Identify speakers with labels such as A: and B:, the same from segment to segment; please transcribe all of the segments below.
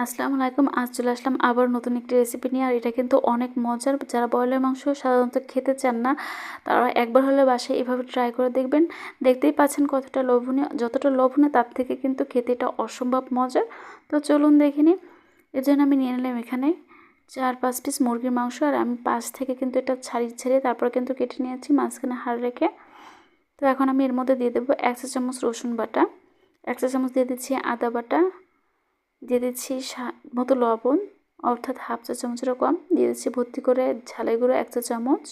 A: আসসালামু আলাইকুম। আজ চলে আসলাম আবার নতুন একটি রেসিপি নিয়ে, আর এটা কিন্তু অনেক মজার। যারা ব্রয়লার মাংস সাধারণত খেতে চান না, তারা একবার হলে বাসায় এভাবে ট্রাই করে দেখবেন। দেখতেই পাচ্ছেন কতটা লোভনীয়। যতটা লোভনীয়, তার থেকে কিন্তু খেতে এটা অসম্ভব মজার। তো চলুন দেখিনি এর জন্য আমি নিয়ে নিলাম এখানে চার পাঁচ পিস মুরগির মাংস, আর আমি পাশ থেকে কিন্তু এটা ছাড়ি ছেড়ে তারপর কিন্তু কেটে নিয়েছি মাঝখানে হাড় রেখে। তো এখন আমি এর মধ্যে দিয়ে দেবো এক চা চামচ রসুন বাটা, এক চা চামচ দিয়ে দিচ্ছি আদা বাটা দিয়ে দিচ্ছি মতো লবণ, অর্থাৎ হাফ চা চামচের কম। দিয়ে দিচ্ছি ভর্তি করে ঝালাই গুঁড়ো এক চা চামচ।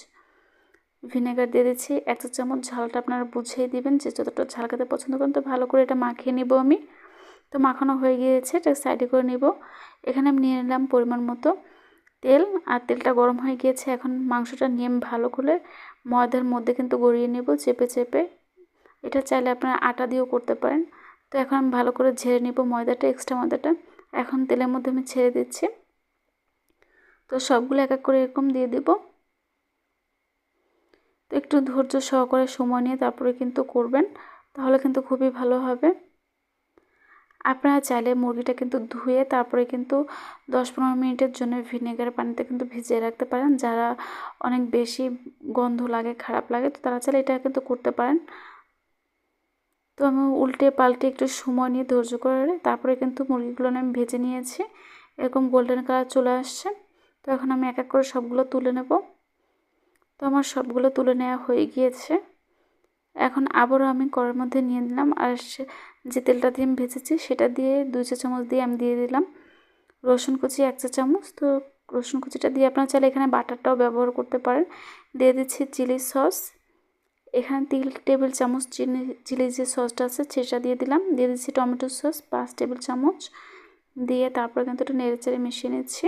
A: ভিনেগার দিয়ে দিচ্ছি এক চা চামচ। ঝালটা আপনারা বুঝিয়ে দিবেন যে যতটা ঝাল খেতে পছন্দ করেন তো ভালো করে এটা মাখিয়ে নিব আমি। তো মাখানো হয়ে গিয়েছে, এটা সাইডে করে নিব। এখানে আমি নিয়ে নিলাম পরিমাণ মতো তেল। আর তেলটা গরম হয়ে গিয়েছে, এখন মাংসটা নিয়ে ভালো করে ময়দার মধ্যে কিন্তু গড়িয়ে নেব চেপে চেপে। এটা চাইলে আপনারা আটা দিয়েও করতে পারেন। তো এখন আমি ভালো করে ঝেড়ে নিব ময়দাটা, এক্সট্রা ময়দাটা। এখন তেলের মধ্যে আমি ছেড়ে দিচ্ছি। তো সবগুলো এক এক করে এরকম দিয়ে দিব। তো একটু ধৈর্য সহকারে সময় নিয়ে তারপরে কিন্তু করবেন, তাহলে কিন্তু খুবই ভালো হবে। আপনারা চাইলে মুরগিটা কিন্তু ধুয়ে তারপরে কিন্তু দশ পনেরো মিনিটের জন্য ভিনেগার পানিতে কিন্তু ভিজিয়ে রাখতে পারেন। যারা অনেক বেশি গন্ধ লাগে, খারাপ লাগে, তো তারা চাইলে এটা কিন্তু করতে পারেন। তো আমি উল্টে পাল্টে একটু সময় নিয়ে ধৈর্য করে তারপরে কিন্তু মুরগিগুলো আমি ভেজে নিয়েছি। এরকম গোল্ডেন কালার চলে আসছে। তো এখন আমি এক এক করে সবগুলো তুলে নেব। তো আমার সবগুলো তুলে নেওয়া হয়ে গিয়েছে। এখন আবারও আমি কড়ার মধ্যে নিয়ে নিলাম আর যে তেলটা দিয়ে আমি ভেজেছি সেটা দিয়ে দুই চা চামচ দিয়ে আমি দিয়ে দিলাম। রসুন কুচি এক চা চামচ। তো রসুন কুচিটা দিয়ে আপনারা চাইলে এখানে বাটারটাও ব্যবহার করতে পারেন। দিয়ে দিচ্ছি চিলি সস। এখানে তিন টেবিল চামচ, চিনি, চিলি যে সসটা আছে সেটা দিয়ে দিলাম। দিয়ে দিচ্ছি টমেটো সস, পাঁচ টেবিল চামচ। দিয়ে তারপরে কিন্তু এটা নেড়েচেড়ে মিশিয়ে নিচ্ছি।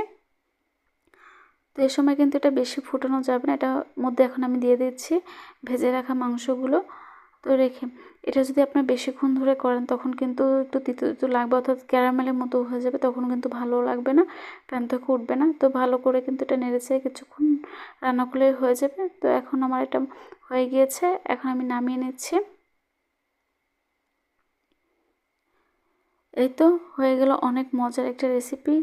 A: তো এ সময় কিন্তু এটা বেশি ফুটানো যাবে না, এটার মধ্যে এখন আমি দিয়ে দিচ্ছি ভেজে রাখা মাংসগুলো। তো রেখে, এটা যদি আপনার বেশিক্ষণ ধরে করেন, তখন কিন্তু একটু তিতো তিতো লাগবে, অর্থাৎ ক্যারামেলের মতো হয়ে যাবে, তখন কিন্তু ভালো লাগবে না প্যান থেকে উঠবে না। তো ভালো করে কিন্তু এটা নেড়েছে কিছুক্ষণ রান্না করলেই হয়ে যাবে। তো এখন আমার এটা হয়ে গিয়েছে, এখন আমি নামিয়ে নিচ্ছি। এই তো হয়ে গেল অনেক মজার একটা রেসিপি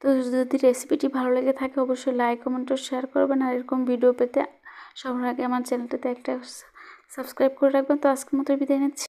A: তো যদি রেসিপিটি ভালো লেগে থাকে, অবশ্যই লাইক কমেন্ট ও শেয়ার করবেন। আর এরকম ভিডিও পেতে সবার আগে আমার চ্যানেলটাতে একটা সাবস্ক্রাইব করে রাখবেন। তো আজকের মতো বিদায় নিচ্ছি।